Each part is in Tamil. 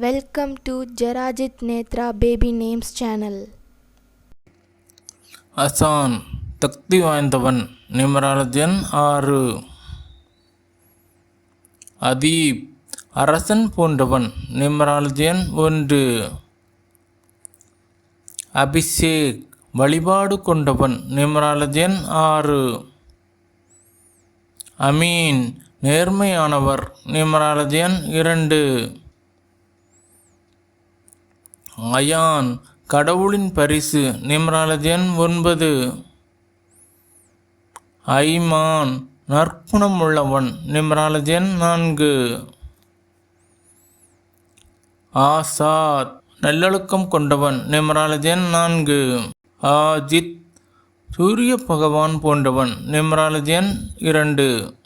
Welcome to ஜெராஜித் Netra baby names channel Azan தக்தி வாய்ந்தவன் நிமராஜன் ஆறு. அதீப் அரசன் போன்றவன் நிமராலஜ் ஒன்று. அபிஷேக் வழிபாடு கொண்டவன் நிமராலஜ் ஆறு. அமீன் நேர்மையானவர் நிமராலஜ் இரண்டு. அயான் கடவுளின் பரிசு நிம்ராலஜ் எண் ஒன்பது. ஐமான் நற்குணம் உள்ளவன் நிம்ராலஜ் எண் நான்கு. ஆசாத் நல்லொழுக்கம் கொண்டவன் நிம்ராலஜ் எண் நான்கு. ஆஜித் சூரிய பகவான் போன்றவன் நிம்ராலஜ் எண் இரண்டு.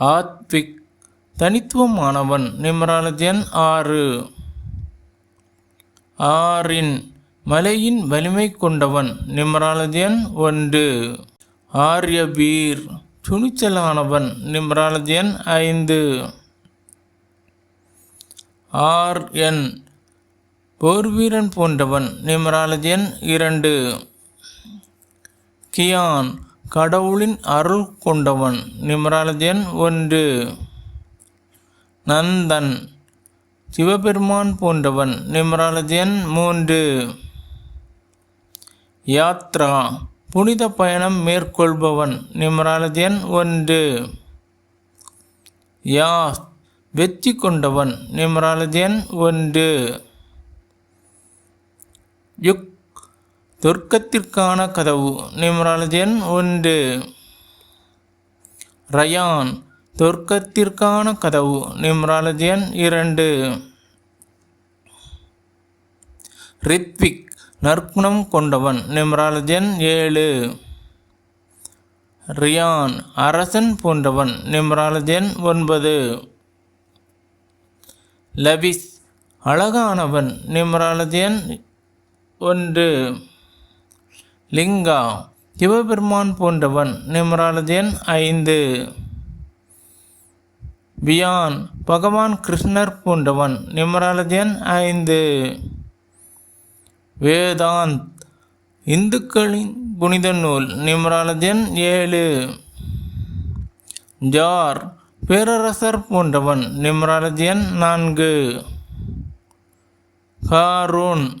ஆத்விக் தனித்துவமானவன் நிம்ராலஜ் எண் ஆறு. ஆறின் மலையின் வலிமை கொண்டவன் நிம்ராலதியன் ஒன்று. ஆரியபீர் துணிச்சலானவன் நிம்ராலதியன் ஐந்து. ஆர் என் போர்வீரன் போன்றவன் நிம்ராலதியன் இரண்டு. கியான் கடவுளின் அருள் கொண்டவன் நிம்ராலதியன் ஒன்று. நந்தன் சிவபெருமான் போன்றவன். நிமராலஜி எண் மூன்று. யாத்ரா. புனித பயணம் மேற்கொள்பவன். நிமராலஜி எண் ஒன்று. யாஸ் வெற்றி கொண்டவன். நிமராலஜி எண் ஒன்று. யுக். துர்க்கத்திற்கான கதவு. நிமராலஜி எண் ஒன்று. ரயான். சொர்க்கத்திற்கான கதவு. நிம்ராலஜியன் எண் இரண்டு. ரித்விக் நற்குணம் கொண்டவன். நிம்ராலஜ் எண் ஏழு. ரியான் அரசன் போன்றவன். நிம்ராலஜ் எண் ஒன்பது. லபிஸ் அழகானவன். நிம்ராலஜ் எண் ஒன்று. லிங்கா சிவபெருமான் போன்றவன். நிம்ராலஜ் எண் ஐந்து. பியான் பகவான் கிருஷ்ணர் போன்றவன் நிமராலஜன் ஐந்து. வேதாந்த் இந்துக்களின் புனித நூல் நிமராலஜன் ஏழு. ஜார் பேரரசர் போன்றவன் நிமராலஜன் நான்கு. ஹாரூன்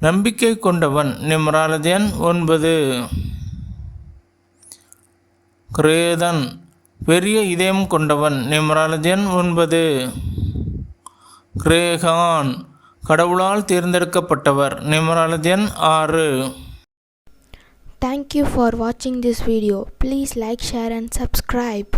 நம்பிக்கை கொண்டவன் நிமராலஜன் ஒன்பது. கிரேதன் பெரிய இதயம் கொண்டவன் நிம்ராலஜன் ஒன்பது கிரேகான் கடவுளால் தேர்ந்தெடுக்கப்பட்டவர் நிம்ராலஜன் ஆறு தேங்க்யூ ஃபார் வாட்சிங் this video please like share and subscribe